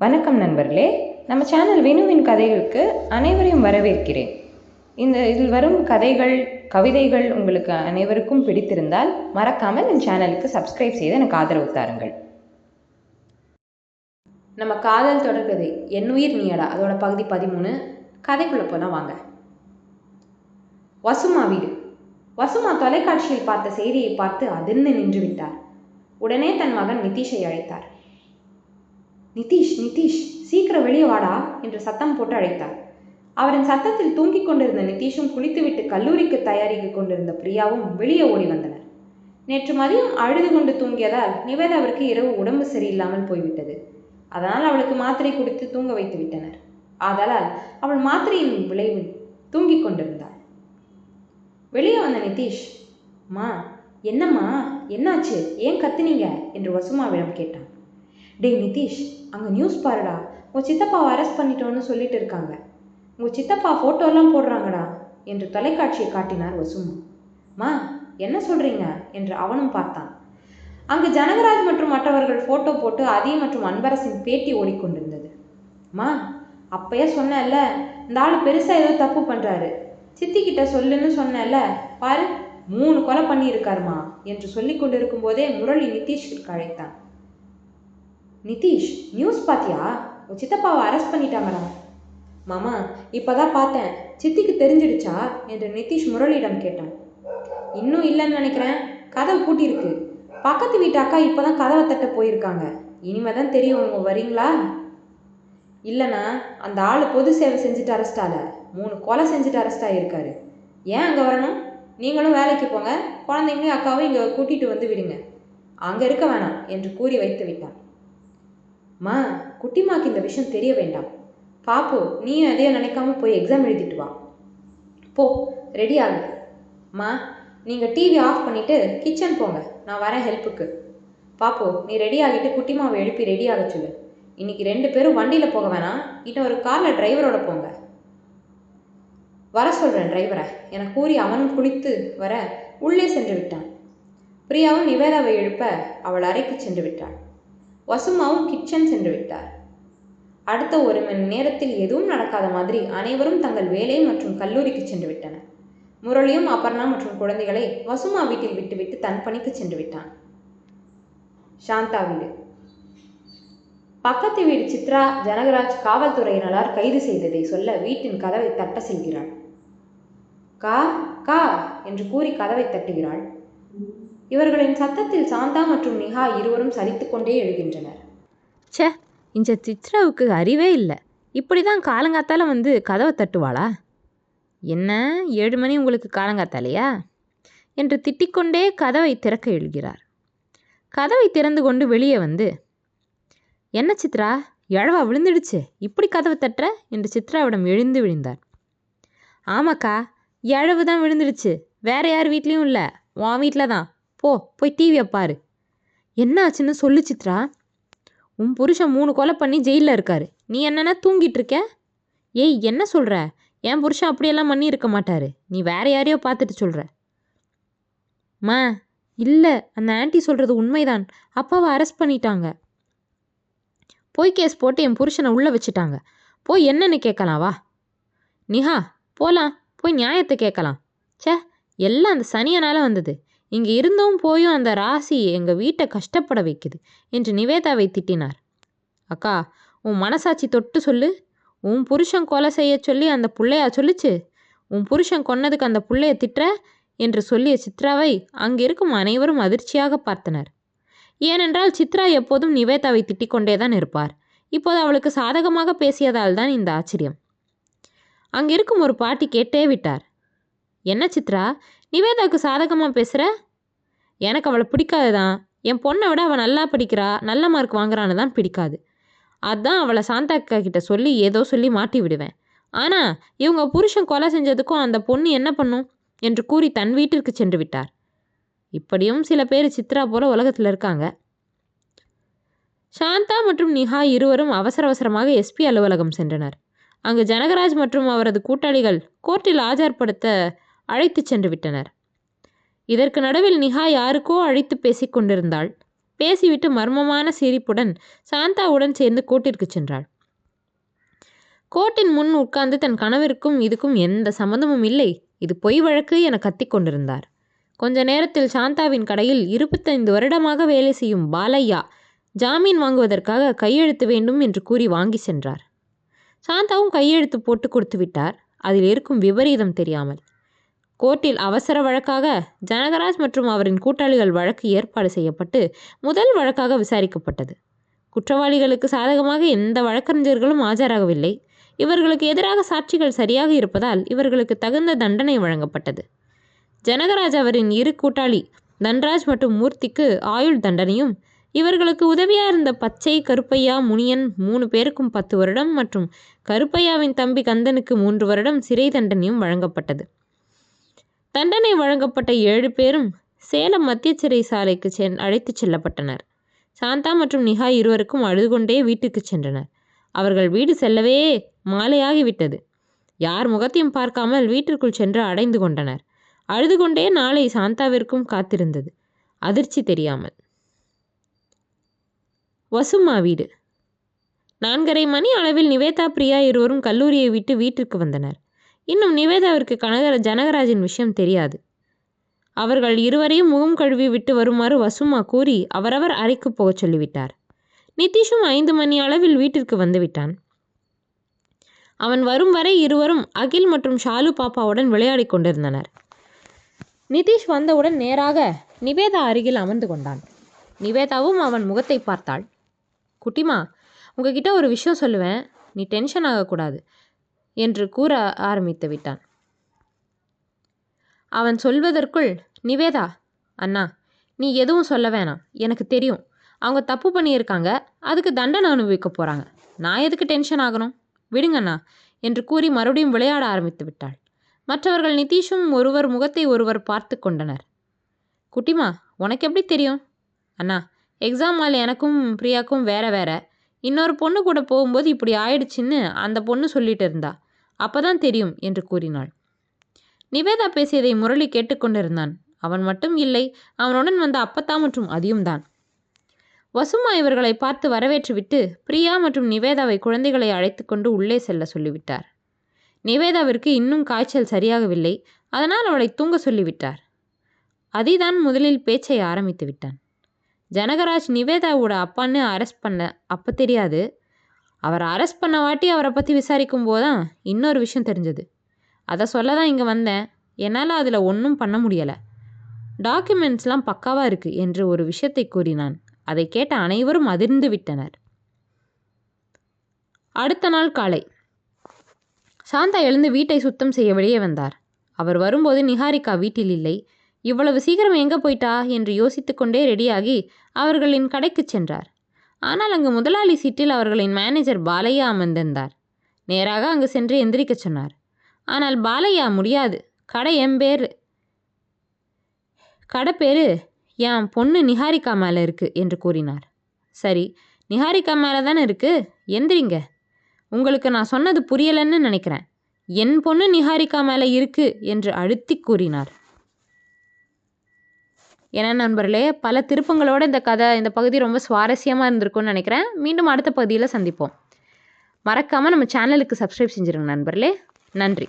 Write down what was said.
வணக்கம் நண்பர்களே. நம்ம சேனல் வினுவின் கதைகளுக்கு அனைவரையும் வரவேற்கிறேன். இந்த இதில் வரும் கதைகள் கவிதைகள் உங்களுக்கு அனைவருக்கும் பிடித்திருந்தால் மறக்காமல் என் சேனலுக்கு சப்ஸ்கிரைப் செய்து எனக்கு ஆதரவு தாருங்கள். நம்ம காதல் தொடர்கதை என்னுயிர் நீயடா அதோட பகுதி பதிமூணு. கதைக்குள்ளே போனால் வாங்க. வசுமா வீடு. வசுமா தொலைக்காட்சியில் பார்த்த செய்தியை பார்த்து அதிர்ந்து நின்று விட்டார். உடனே தன் மகன் நிதிஷை அழைத்தார். நிதிஷ் நிதிஷ் சீக்கிரம் வெளியே வாடா என்று சத்தம் போட்டு அழைத்தார். அவரின் சத்தத்தில் தூங்கிக் கொண்டிருந்த நிதிஷும் குளித்துவிட்டு கல்லூரிக்கு தயாரித்துக் கொண்டிருந்த பிரியாவும் வெளியே ஓடி வந்தனர். நேற்று மதியம் அழுது கொண்டு தூங்கியதால் நிவேதாவிற்கு இரவு உடம்பு சரியில்லாமல் போய்விட்டது. அதனால் அவளுக்கு மாத்திரை குடித்து தூங்க வைத்து விட்டனர். ஆதலால் அவள் மாத்திரையின் விளைவு தூங்கிக் கொண்டிருந்தாள். வெளியே வந்த நிதிஷ் மா என்னம்மா என்னாச்சு? ஏன் கத்துனீங்க? என்று வசுமாவிடம் கேட்டான். டே நிதிஷ் அங்கே நியூஸ் பாருடா. உன் சித்தப்பாவை அரெஸ்ட் பண்ணிட்டோன்னு சொல்லிட்டு இருக்காங்க. உங்கள் சித்தப்பா ஃபோட்டோலாம் போடுறாங்கடா என்று தொலைக்காட்சியை காட்டினார் வசுமா. மா என்ன சொல்கிறீங்க என்று அவனும் பார்த்தான். அங்கு ஜனகராஜ் மற்றும் மற்றவர்கள் ஃபோட்டோ போட்டு அதி மற்றும் அன்பரசின் பேட்டி ஓடிக்கொண்டிருந்தது. மா அப்பயே சொன்னேன்ல இந்த ஆள் பெருசாக ஏதோ தப்பு பண்ணுறாரு சித்திக்கிட்ட சொல்லுன்னு சொன்னேன்ல பாரு மூணு கொலை பண்ணியிருக்காருமா என்று சொல்லி கொண்டிருக்கும் போதே முரளி நிதிஷிற்கு அழைத்தான். நிதிஷ் நியூஸ் பாத்தியா? உன் சித்தப்பாவை அரெஸ்ட் பண்ணிட்டாங்கடா மாமா இப்போதான் பார்த்தேன். சித்திக்கு தெரிஞ்சிடுச்சா? என்று நிதிஷ் முரளியிடம் கேட்டான். இன்னும் இல்லைன்னு நினைக்கிறேன். கதவு பூட்டியிருக்கு. பக்கத்து வீட்டு அக்கா இப்போதான் கதவை தட்ட போயிருக்காங்க. இனிமே தான் தெரியும் உங்க வரீங்களா? இல்லைண்ணா அந்த ஆள் பொது சேவை செஞ்சுட்டு அரெஸ்ட் ஆகல மூணு கொலை செஞ்சுட்டு அரெஸ்ட் ஆகியிருக்காரு ஏன் அங்கே வரணும்? நீங்களும் வேலைக்கு போங்க. குழந்தைங்களையும் அக்காவும் இங்கே கூட்டிகிட்டு வந்து விடுங்க. அங்கே இருக்க வேணாம் என்று கூறி வைத்து விட்டான். மா குட்டிமாக்கு இந்த விஷயம் தெரிய வேண்டாம். பாப்பு நீயும் அதையே நினைக்காம போய் எக்ஸாம் எழுதிட்டு வா. போ ரெடி ஆகு. மா நீங்கள் டிவி ஆஃப் பண்ணிவிட்டு கிச்சன் போங்க. நான் வரேன் ஹெல்ப்புக்கு பாப்பு நீ ரெடி ஆகிட்டு குட்டிமாவை எழுப்பி ரெடி ஆக சொல்லு. இன்னைக்கு ரெண்டு பேரும் வண்டியில் போக வேணாம். இன்னும் ஒரு காரில் டிரைவரோட போங்க. வர சொல்கிறேன் டிரைவரை என கூறி அவனும் குளித்து வர உள்ளே சென்று விட்டான். பிரியாவும் நிவேதாவை எழுப்ப அவள் அறைக்கு சென்று விட்டாள். வசுமாவும் கிச்சன் சென்று விட்டார். அடுத்த ஒரு மணி நேரத்தில் எதுவும் நடக்காத மாதிரி அனைவரும் தங்கள் வேலை மற்றும் கல்லூரிக்கு சென்று விட்டனர். முரளியும் அபர்ணா மற்றும் குழந்தைகளை வசுமா வீட்டில் விட்டுவிட்டு தன் பணிக்கு சென்று விட்டான். சாந்தா வீடு. பக்கத்து வீடு சித்ரா ஜனகராஜ் காவல்துறையினரால் கைது செய்ததை சொல்ல வீட்டின் கதவை தட்ட செல்கிறாள். கா கா என்று கூறி கதவை தட்டுகிறாள். இவர்களின் சத்தத்தில் சாந்தா மற்றும் நிஹா இருவரும் சலித்துக்கொண்டே எழுகின்றனர். ச்சே இந்த சித்ராவுக்கு அறிவே இல்லை. இப்படி தான் காலங்காத்தால வந்து கதவை தட்டுவாளா? என்ன ஏழு மணி உங்களுக்கு காலங்காத்தாலையா? என்று திட்டிக்கொண்டே கதவை திறக்க எழுகிறார். கதவை திறந்து கொண்டு வெளியே வந்து என்ன சித்ரா எழவா விழுந்துடுச்சு. இப்படி கதவை தட்டுற? என்று சித்ராவிடம் எழுந்து விழுந்தார். ஆமாக்கா எழவு தான் விழுந்துடுச்சு. வேற யார் வீட்லேயும் இல்லை. உன் வீட்டில் தான் போ போய் டிவியை பாரு. என்ன ஆச்சுன்னு சொல்லு சித்ரா. உன் புருஷன் மூணு கொலை பண்ணி ஜெயிலில் இருக்காரு. நீ என்னென்ன தூங்கிட்டு இருக்க? ஏய் என்ன சொல்கிற என் புருஷன் அப்படியெல்லாம் பண்ணி இருக்க நீ வேற யாரையோ பார்த்துட்டு சொல்கிற மா இல்லை அந்த ஆன்ட்டி சொல்கிறது உண்மைதான். அப்பாவை அரெஸ்ட் பண்ணிட்டாங்க. போய் கேஸ் போட்டு என் புருஷனை உள்ளே வச்சுட்டாங்க. போய் என்னன்னு கேட்கலாம் வா. நிஹா போகலாம் போய் நியாயத்தை கேட்கலாம். ச்சே எல்லாம் அந்த சனியனால் வந்தது. இங்கே இருந்தும் போயும் அந்த ராசி எங்கள் வீட்டை கஷ்டப்பட வைக்குது என்று நிவேதாவை திட்டினார். அக்கா உன் மனசாட்சி தொட்டு சொல்லு. உன் புருஷன் கொலை செய்ய சொல்லி அந்த புள்ளையா சொல்லுச்சு? உன் புருஷன் கொன்னதுக்கு அந்த புள்ளைய திட்டுற? என்று சொல்லிய சித்ராவை அங்கே இருக்கும் அனைவரும் அதிர்ச்சியாக பார்த்தனர். ஏனென்றால் சித்ரா எப்போதும் நிவேதாவை திட்டிக் கொண்டே தான் இருப்பார். இப்போது அவளுக்கு சாதகமாக பேசியதால் தான் இந்த ஆச்சரியம். அங்கிருக்கும் ஒரு பாட்டி கேட்டே விட்டார். என்ன சித்ரா? நிவேதாவுக்கு சாதகமாக பேசுகிற எனக்கு அவளை பிடிக்காது தான் என் பொண்ணை விட அவள் நல்லா படிக்கிறா நல்ல மார்க் வாங்குறான்னு தான் பிடிக்காது. அதான் அவளை சாந்தா அக்கா கிட்ட சொல்லி ஏதோ சொல்லி மாட்டி விடுவேன். ஆனால் இவங்க புருஷன் கொலை செஞ்சதுக்கும் அந்த பொண்ணு என்ன பண்ணும்? என்று கூறி தன் வீட்டிற்கு சென்று விட்டார். இப்படியும் சில பேர் சித்ரா போல உலகத்தில் இருக்காங்க. சாந்தா மற்றும் நிஹா இருவரும் அவசர அவசரமாக எஸ்பி அலுவலகம் சென்றனர். அங்கு ஜனகராஜ் மற்றும் அவரது கூட்டாளிகள் கோர்ட்டில் ஆஜர்படுத்த அழைத்துச் சென்று விட்டனர். இதற்கு நடுவில் நிஹா யாருக்கோ அழைத்து பேசிக் கொண்டிருந்தாள். பேசிவிட்டு மர்மமான சிரிப்புடன் சாந்தாவுடன் சேர்ந்து கோட்டிற்கு சென்றாள். கோட்டின் முன் உட்கார்ந்து தன் கணவருக்கும் இதுக்கும் எந்த சம்மந்தமும் இல்லை. இது பொய் வழக்கு என கத்திக் கொண்டிருந்தார். கொஞ்ச நேரத்தில் சாந்தாவின் கடையில் இருபத்தைந்து வருடமாக வேலை செய்யும் பாலையா ஜாமீன் வாங்குவதற்காக கையெழுத்து வேண்டும் என்று கூறி வாங்கி சென்றார். சாந்தாவும் கையெழுத்து போட்டு கொடுத்து விட்டார். அதில் இருக்கும் விபரீதம் தெரியாமல். கோர்ட்டில் அவசர வழக்காக ஜனகராஜ் மற்றும் அவரின் கூட்டாளிகள் வழக்கு ஏற்பாடு செய்யப்பட்டு முதல் வழக்காக விசாரிக்கப்பட்டது. குற்றவாளிகளுக்கு சாதகமாக எந்த வழக்கறிஞர்களும் ஆஜராகவில்லை. இவர்களுக்கு எதிராக சாட்சிகள் சரியாக இருப்பதால் இவர்களுக்கு தகுந்த தண்டனை வழங்கப்பட்டது. ஜனகராஜ் அவரின் இரு கூட்டாளி தன்ராஜ் மற்றும் மூர்த்திக்கு ஆயுள் தண்டனையும் இவர்களுக்கு உதவியாக இருந்த பச்சை கருப்பையா முனியன் மூணு பேருக்கும் பத்து வருடம் மற்றும் கருப்பையாவின் தம்பி கந்தனுக்கு மூன்று வருடம் சிறை தண்டனையும் வழங்கப்பட்டது. தண்டனை வழங்கப்பட்ட ஏழு பேரும் சேலம் மத்திய சிறை சாலைக்கு சென் அழைத்துச் செல்லப்பட்டனர். சாந்தா மற்றும் நிஹா இருவருக்கும் அழுதுகொண்டே வீட்டுக்கு சென்றனர். அவர்கள் வீடு செல்லவே மாலையாகிவிட்டது. யார் முகத்தையும் பார்க்காமல் வீட்டிற்குள் சென்று அடைந்து கொண்டனர். அழுது கொண்டே நாளை சாந்தாவிற்கும் காத்திருந்தது. அதிர்ச்சி தெரியாமல். வசுமா வீடு. நான்கரை மணி அளவில் நிவேதா பிரியா இருவரும் கல்லூரியை விட்டு வீட்டிற்கு வந்தனர். இன்னும் நிவேதாவிற்கு கனகர ஜனகராஜின் விஷயம் தெரியாது. அவர்கள் இருவரையும் முகம் கழுவி விட்டு வருமாறு வசுமா கூறி அவரவர் அறைக்கு போகச் சொல்லிவிட்டார். நிதிஷும் ஐந்து மணி அளவில் வீட்டிற்கு வந்துவிட்டான் அவன் வரும் வரை இருவரும் அகில் மற்றும் ஷாலு பாப்பாவுடன் விளையாடி கொண்டிருந்தனர். நிதிஷ் வந்தவுடன் நேராக நிவேதா அருகில் அமர்ந்து கொண்டான். நிவேதாவும் அவன் முகத்தை பார்த்தாள். குட்டிமா உங்ககிட்ட ஒரு விஷயம் சொல்லுவேன். நீ டென்ஷன் ஆகக்கூடாது. என்று கூற ஆரம்பித்து விட்டான் அவன் சொல்வதற்குள் நிவேதா அண்ணா நீ எதுவும் சொல்ல வேணாம். எனக்கு தெரியும். அவங்க தப்பு பண்ணியிருக்காங்க. அதுக்கு தண்டனை அனுபவிக்க போகிறாங்க நான் எதுக்கு டென்ஷன் ஆகணும்? விடுங்கண்ணா என்று கூறி மறுபடியும் விளையாட ஆரம்பித்து விட்டாள் மற்றவர்கள் நிதிஷும் ஒருவர் முகத்தை ஒருவர் பார்த்து கொண்டனர். குட்டிமா உனக்கு எப்படி தெரியும்? அண்ணா எக்ஸாம் ஆள் எனக்கும் பிரியாக்கும் வேற வேற. இன்னொரு பொண்ணு கூட போகும்போது இப்படி ஆயிடுச்சுன்னு அந்த பொண்ணு சொல்லிட்டு இருந்தா. அப்பதான் தெரியும் என்று கூறினாள். நிவேதா பேசியதை முரளி கேட்டுக்கொண்டிருந்தான் அவன் மட்டும் இல்லை அவனுடன் வந்த அப்பத்தா மற்றும் அதியும் தான். வசுமா இவர்களை பார்த்து வரவேற்றுவிட்டு பிரியா மற்றும் நிவேதாவை குழந்தைகளை அழைத்து கொண்டு உள்ளே செல்ல சொல்லிவிட்டார். நிவேதாவிற்கு இன்னும் காய்ச்சல் சரியாகவில்லை அதனால் அவளை தூங்க சொல்லிவிட்டார். அதிதான் முதலில் பேச்சை ஆரம்பித்து விட்டான் ஜனகராஜ் நிவேதாவோட அப்பான்னு அரெஸ்ட் பண்ண அப்போ தெரியாது அவரை அரெஸ்ட் பண்ண வாட்டி அவரை பற்றி விசாரிக்கும் போதுதான் இன்னொரு விஷயம் தெரிஞ்சது. அதை சொல்ல தான் இங்கே வந்தேன். என்னால் அதில் ஒன்றும் பண்ண முடியலை. டாக்குமெண்ட்ஸ்லாம் பக்காவாக இருக்குது என்று ஒரு விஷயத்தை கூறினான். அதை கேட்ட அனைவரும் அதிர்ந்து விட்டனர். அடுத்த நாள் காலை. சாந்தா எழுந்து வீட்டை சுத்தம் செய்ய வெளியே வந்தார். அவர் வரும்போது நிஹாரிகா வீட்டில் இல்லை. இவ்வளவு சீக்கிரம் எங்கே போயிட்டா? என்று யோசித்துக்கொண்டே ரெடியாகி அவர்களின் கடைக்கு சென்றார். ஆனால் அங்கு முதலாளி சீட்டில் அவர்களின் மேனேஜர் பாலையா அமர்ந்திருந்தார். நேராக அங்கு சென்று எந்திரிக்க சொன்னார். ஆனால் பாலையா முடியாது. கடை என் பேர். கடை பேரு என் பொண்ணு நிஹாரிகா மேலே இருக்குது என்று கூறினார். சரி நிஹாரிகா மேலே தானே இருக்குது எந்திரிங்க. உங்களுக்கு நான் சொன்னது புரியலன்னு நினைக்கிறேன். என் பொண்ணு நிஹாரிகா மேலே இருக்குது என்று அழுத்தி கூறினார். ஏன்னா நண்பர்களே பல திருப்பங்களோட இந்த கதை இந்த பகுதி ரொம்ப சுவாரஸ்யமாக இருந்திருக்கும்னு நினைக்கிறேன். மீண்டும் அடுத்த பகுதியில் சந்திப்போம். மறக்காமல் நம்ம சேனலுக்கு சப்ஸ்கிரைப் செஞ்சுருங்க நண்பர்களே. நன்றி.